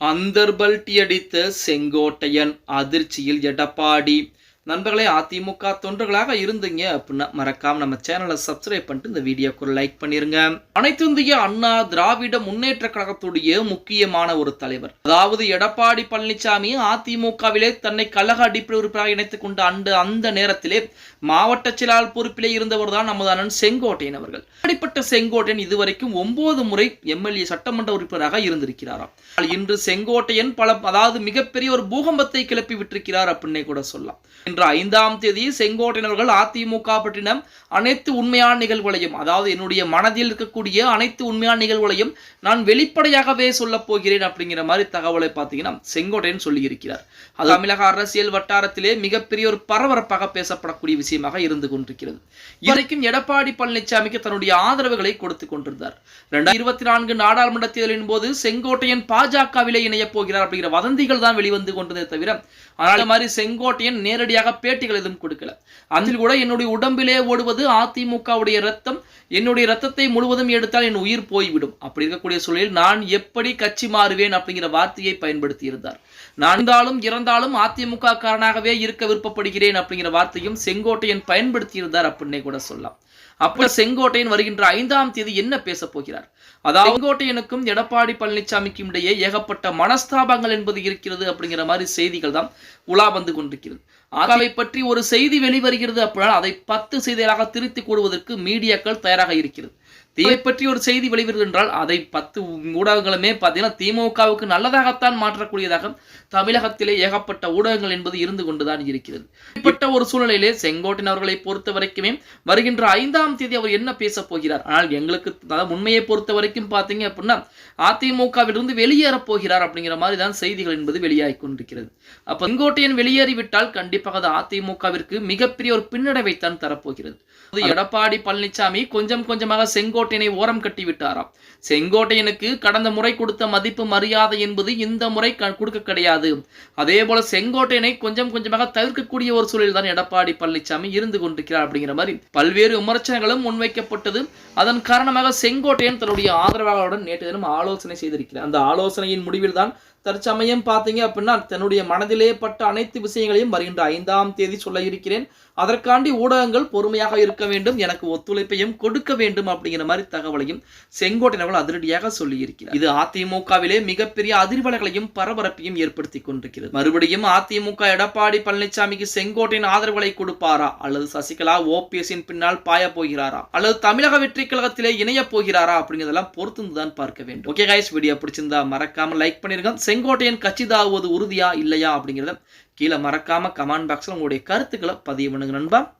அந்தர்பல்ட்டி அடித்த செங்கோட்டையன் அதிர்ச்சியில் எடப்பாடி நண்பர்களே அதிமுக தொண்டர்களாக இருந்தீங்க அப்படின்னா மறக்காம நம்ம சேனலை சப்ஸ்கிரைப் பண்ணிட்டு இந்த வீடியோக்கு ஒரு லைக் பண்ணிருங்க. அனைத்து இந்திய அண்ணா திராவிட முன்னேற்ற கழகத்துடைய முக்கியமான ஒரு தலைவர் அதாவது எடப்பாடி பழனிசாமி அதிமுகவிலே தன்னை கழக அடிப்படை உறுப்பினராக இணைத்துக் கொண்ட அந்த அந்த நேரத்திலே மாவட்ட செயலாளர் பொறுப்பிலே இருந்தவர் தான் நமது அண்ணன் செங்கோட்டையன் அவர்கள். அப்படிப்பட்ட செங்கோட்டையன் இதுவரைக்கும் ஒன்பது முறை எம்எல்ஏ சட்டமன்ற உறுப்பினராக இருந்திருக்கிறாராம். இன்று செங்கோட்டையன் பல அதாவது மிகப்பெரிய ஒரு பூகம்பத்தை கிளப்பி விட்டிருக்கிறார் அப்படின்னே கூட சொல்லலாம். இன்று ஐந்தாம் தேதி செங்கோட்டையன் அவர்கள் அதிமுக பற்றின அனைத்து உண்மையான நிகழ்வுகளையும் அதாவது என்னுடைய மனதில் இருக்கக்கூடிய அனைத்து உண்மையான நிகழ்வுகளையும் நான் வெளிப்படையாகவே சொல்லப் போகிறேன் அப்படிங்கிற மாதிரி தகவலை பார்த்தீங்கன்னா செங்கோட்டையன் சொல்லியிருக்கிறார். அது தமிழக அரசியல் வட்டாரத்திலே மிகப்பெரிய ஒரு பரபரப்பாக பேசப்படக்கூடிய விஷயமாக இருந்து கொண்டிருக்கிறது. இதுவரைக்கும் எடப்பாடி பழனிசாமிக்கு தன்னுடைய ஆதரவுகளை கொடுத்து கொண்டிருந்தார். ரெண்டாயிரத்தி இருபத்தி நான்கு நாடாளுமன்ற தேர்தலின் போது செங்கோட்டையன் பாஜகவிலே இணையப் போகிறார் அப்படிங்கிற வதந்திகள் தான் வெளிவந்து கொண்டதே தவிர ஆனால் மாதிரி செங்கோட்டையன் நேரடியாக பேட்டிகள் எதுவும் கொடுக்கல. அதில் கூட என்னுடைய உடம்பிலே ஓடுவது அதிமுகவுடைய ரத்தம் என்னுடைய ரத்தத்தை முழுவதும் எடுத்தால் என் உயிர் போய்விடும். அப்படி இருக்கக்கூடிய சூழலில் நான் எப்படி கட்சி மாறுவேன் அப்படிங்கிற வார்த்தையை பயன்படுத்தி இருந்தார். நான் இருந்தாலும் இறந்தாலும் அதிமுக காரனாகவே இருக்க விருப்பப்படுகிறேன் அப்படிங்கிற வார்த்தையும் செங்கோட்டையன் பயன்படுத்தி இருந்தார் அப்படின்னே கூட சொல்லலாம். அப்ப செங்கோட்டையன் வருகின்ற ஐந்தாம் தேதி என்ன பேச போகிறார்? அதாவது செங்கோட்டையனுக்கும் எடப்பாடி பழனிசாமிக்கும் இடையே ஏகப்பட்ட மனஸ்தாபங்கள் என்பது இருக்கிறது அப்படிங்கிற மாதிரி செய்திகள் தான் உலா வந்து கொண்டிருக்கிறது. அதை பற்றி ஒரு செய்தி வெளிவருகிறது அப்படின்னா அதை பத்து செய்திகளாக திருத்தி கூடுவதற்கு மீடியாக்கள் தயாராக இருக்கிறது. இதை பற்றி ஒரு செய்தி வெளிவருது என்றால் அதை பத்து ஊடகங்களுமே பார்த்தீங்கன்னா திமுகவுக்கு நல்லதாகத்தான் மாற்றக்கூடியதாக தமிழகத்திலே ஏகப்பட்ட ஊடகங்கள் என்பது இருந்து கொண்டுதான் இருக்கிறது. இப்பட்ட ஒரு சூழ்நிலையிலே செங்கோட்டையன் அவர்களை பொறுத்த வரைக்குமே வருகின்ற ஐந்தாம் தேதி அவர் என்ன பேச போகிறார்? ஆனால் எங்களுக்கு உண்மையை பொறுத்த வரைக்கும் பார்த்தீங்க அப்படின்னா அதிமுகவிலிருந்து வெளியேறப் போகிறார் அப்படிங்கிற மாதிரி தான் செய்திகள் என்பது வெளியாகி கொண்டிருக்கிறது. அப்ப செங்கோட்டையன் வெளியேறிவிட்டால் கண்டிப்பாக அது அதிமுகவிற்கு மிகப்பெரிய ஒரு பின்னடைவைத்தான் தரப்போகிறது. எடப்பாடி பழனிசாமி கொஞ்சம் கொஞ்சமாக செங்கோட்டை செங்கோட்டையனை ஓரம் கட்டி விட்டாராம். செங்கோட்டையனுக்கு கடந்த முறை கொடுத்த மதிப்பு மரியாதை என்பது இந்த முறை கொடுக்க கிடையாது. அதே போல செங்கோட்டையனை கொஞ்சம் கொஞ்சமாக தவிர்க்கக்கூடிய ஒரு சூழலில் தான் எடப்பாடி பழனிசாமி இருந்து கொண்டிருக்கிறார் அப்படிங்கிற மாதிரி பல்வேறு விமர்சனங்களும் முன்வைக்கப்பட்டது. அதன் காரணமாக செங்கோட்டையன் தன்னுடைய ஆதரவாளருடன் நேற்று தினம் ஆலோசனை செய்திருக்கிறார். அந்த ஆலோசனையின் முடிவில் தான் தற்சமயம் பார்த்தீங்க அப்படின்னா தன்னுடைய மனதிலே பட்ட அனைத்து விஷயங்களையும் வருகின்ற ஐந்தாம் தேதி சொல்ல இருக்கிறேன். அதற்காண்டி ஊடகங்கள் பொறுமையாக இருக்க வேண்டும். எனக்கு ஒத்துழைப்பையும் கொடுக்க வேண்டும் அப்படிங்கிற மாதிரி தகவலையும் செங்கோட்டையன் அவர்கள் அதிரடியாக சொல்லியிருக்கிறார். இது அதிமுகவிலே மிகப்பெரிய அதிர்வலைகளையும் பரபரப்பையும் ஏற்படுத்தி கொண்டிருக்கிறது. மறுபடியும் அதிமுக எடப்பாடி பழனிசாமிக்கு செங்கோட்டையின் ஆதரவுகளை கொடுப்பாரா? அல்லது சசிகலா ஓபிஎஸ்ஸின் பின்னால் பாய போகிறாரா? அல்லது தமிழக வெற்றி கழகத்திலே இணைய போகிறாரா? அப்படிங்கிறதெல்லாம் பொறுத்து தான் பார்க்க வேண்டும். ஓகே கைஸ் வீடியோ பிடிச்சிருந்தா மறக்காம லைக் பண்ணிருங்க. செங்கோட்டையன் கட்சிதாவுவது உறுதியா இல்லையா அப்படிங்கிறத கீழே மறக்காம கமெண்ட் பாக்ஸ்ல உங்களுடைய கருத்துக்களை பதிவு பண்ணுங்க நண்பா.